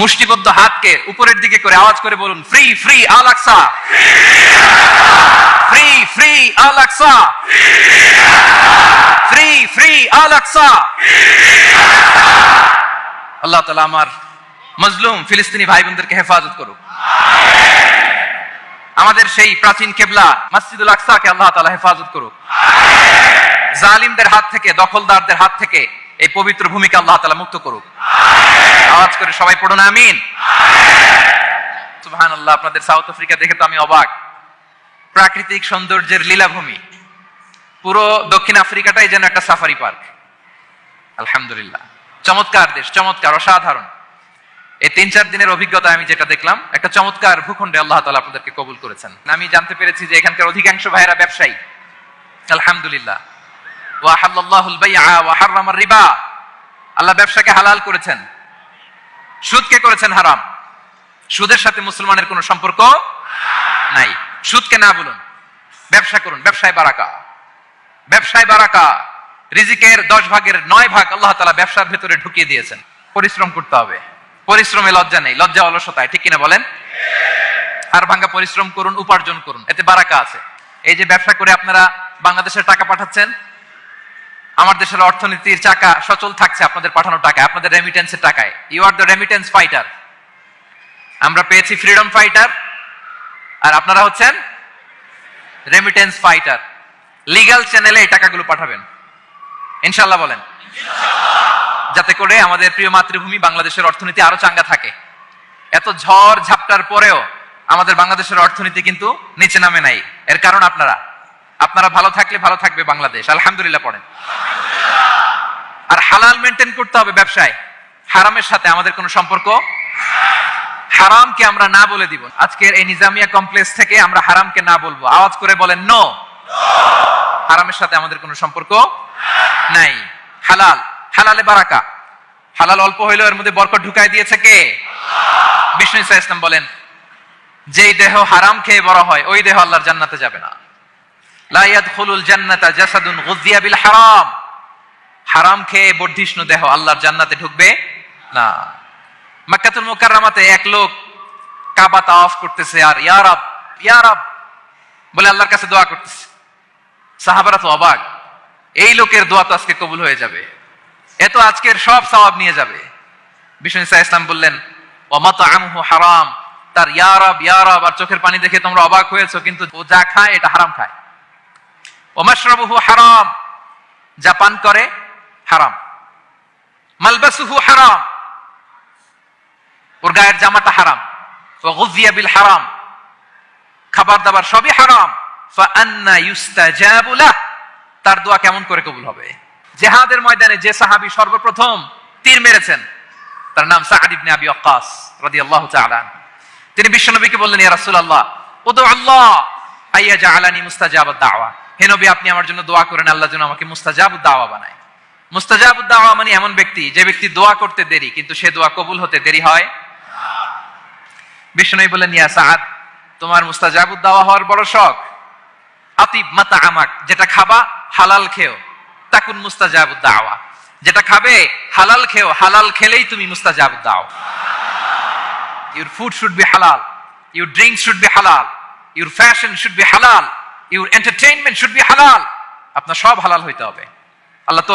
মুষ্টিবদ্ধ হাতকে উপরের দিকে করে আওয়াজ করে বলুন, free free Al Aqsa free free Al Aqsa free free Al Aqsa আল্লাহ তালা আমার মজলুম ফিলিস্তিনি ভাই বোনদেরকে হেফাজত করুক। আমাদের সেই প্রাচীন কেবলা মসজিদুল আকসাকে আল্লাহ তালা হেফাজত করুক। জালিমদের হাত থেকে, দখলদারদের হাত থেকে এই পবিত্র ভূমিকা আল্লাহ তালা মুক্ত করুক। আওয়াজ করে সবাই পড়ুন, আমিন। সুবহান আল্লাহ আপনাদের সাউথ আফ্রিকা দেখে তো আমি অবাক। প্রাকৃতিক সৌন্দর্যের লীলাভূমি। পুরো দক্ষিণ আফ্রিকাটাই যেন একটা সাফারি পার্ক। আলহামদুলিল্লাহ। চমৎকার দেশ, চমৎকার, অসাধারণ। এই তিন চার দিনের অভিজ্ঞতা আমি যেটা দেখলাম, একটা চমৎকার ভূখণ্ডে আল্লাহ তালা আপনাদেরকে কবুল করেছেন। আমি জানতে পেরেছি যে এখানকার অধিকাংশ ভাইয়েরা ব্যবসায়ী। আলহামদুলিল্লাহ। ওয়াহাল্লাহুল বাইআ ওয়া রিবা। আল্লাহ ব্যবসাকে হালাল করেছেন। সুদকে করেছেন হারাম? সুদের সাথে মুসলমানের কোনো সম্পর্ক নাই। সুদকে না বলুন, ব্যবসা করুন, ব্যবসায় বারাকা। ব্যবসায় বারাকা, রিজিকের দশ ভাগের নয় ভাগ আল্লাহ তালা ব্যবসার ভেতরে ঢুকিয়ে দিয়েছেন। পরিশ্রম করতে হবে। পরিশ্রমে লজ্জা নেই, লজ্জা অলসতায়, ঠিক কিনা বলেন? আর ভাঙ্গা পরিশ্রম করুন, উপার্জন করুন, এতে বারাকা আছে। এই যে ব্যবসা করে আপনারা বাংলাদেশের টাকা পাঠাচ্ছেন আমার দেশের অর্থনীতির চাকা সচল থাকছে আপনাদের পাঠানো টাকায়, আপনাদের রেমিটেন্সের টাকায়। You are the remittance fighter আমরা পেয়েছি ফ্রিডম ফাইটার আর আপনারা হচ্ছেন রেমিটেন্স ফাইটার লিগ্যাল চ্যানেলে এই টাকাগুলো পাঠাবেন। ইনশাল্লাহ বলেন। যাতে করে আমাদের প্রিয় মাতৃভূমি বাংলাদেশের অর্থনীতি আরও চাঙ্গা থাকে। এত ঝড় ঝাপটার পরেও আমাদের বাংলাদেশের অর্থনীতি কিন্তু নিচে নামে নাই। এর কারণ আপনারা। আপনারা ভালো থাকলে ভালো থাকবে বাংলাদেশ। আলহামদুলিল্লাহ পড়েন। আর হালাল মেনটেন করতে হবে ব্যবসায়। হারামের সাথে আমাদের কোনো সম্পর্ক? হারামকে আমরা না বলে দিব। আজকের এই নিজামিয়া কমপ্লেক্স থেকে আমরা হারামকে না বলব। আওয়াজ করে বলেন নো হারামের সাথে আমাদের কোনো সম্পর্ক নাই। হালাল। হালালে বারাকা। হালাল অল্প হইলেও এর মধ্যে বরকত ঢুকাই দিয়েছে কে? বিষ্ণু ইসলাম বলেন, যেই দেহ হারাম খেয়ে বড় হয়, ওই দেহ আল্লাহর জান্নাতে যাবে না। হারাম। হারাম খেয়ে বর্ধিষ্ণু দেহ আল্লাহর জান্নাতে ঢুকবে না। মক্কাতুল মুকাররমাতে এক লোক কাবা তাওয়াফ করতেছে আর, ইয়া রাব ইয়া রাব, বলে আল্লাহর কাছে দোয়া করতেছে। সাহাবারা তো অবাক, এই লোকের দোয়া তো আজকে কবুল হয়ে যাবে। এত আজকের সব সওয়াব নিয়ে যাবে। বিষ্ণু ইসা ইসলাম বললেন ওমাত আমহু হারাম। তার ইয়ারব ইয়ারব আর চোখের পানি দেখে তোমরা অবাক হয়েছো, কিন্তু ও যা খায় এটা হারাম খায়। ওমাশরাবুহু হারাম যা পান করে হারাম। মালবাসুহু হারাম। ওর গায়ের জামাটা হারাম। ও গুজিয়া বিল হারাম। খাবার দাবার সবই হারাম। তার দোয়া কেমন করে কবুল হবে? জেহাদের ময়দানে যে সাহাবী সর্বপ্রথম তীর মেরেছেন, তার নাম সাআদ ইবনে আবি রাদিয়াল্লাহু তাআলা আনহু। তিনি বিশ্বনবীকে বললেন, ইয়া রাসূলুল্লাহ উদু আল্লাহ আইয়া জাআলানি মুস্তাজাবাদ দাওয়া হে নবী, আপনি আমার জন্য দোয়া করেন, আল্লাহ যেন আমাকে মুস্তাজাবুদ দাওয়া বানায়। মুস্তাজাবুদ দাওয়া মানে এমন ব্যক্তি, যে ব্যক্তি দোয়া করতে দেরি, কিন্তু সে দোয়া কবুল হতে দেরি হয়। বিষ্ণু বললেন, ইয়া সাআদ, তোমার মুস্তাজাবুদ দাওয়া হওয়ার বড় শখ। আতিব মাতা আমাক, যেটা খাবা, হালাল খেও। তাকুন মুস্তাজাবুদ দাওয়া। যেটা খাবে, হালাল খেও। হালাল খেলেই তুমি মুস্তাজাবুদ দাও। Your food should be halal your drink should be halal your fashion should be halal your entertainment should be halal আপনার সব হালাল হইতে হবে। আল্লাহ তো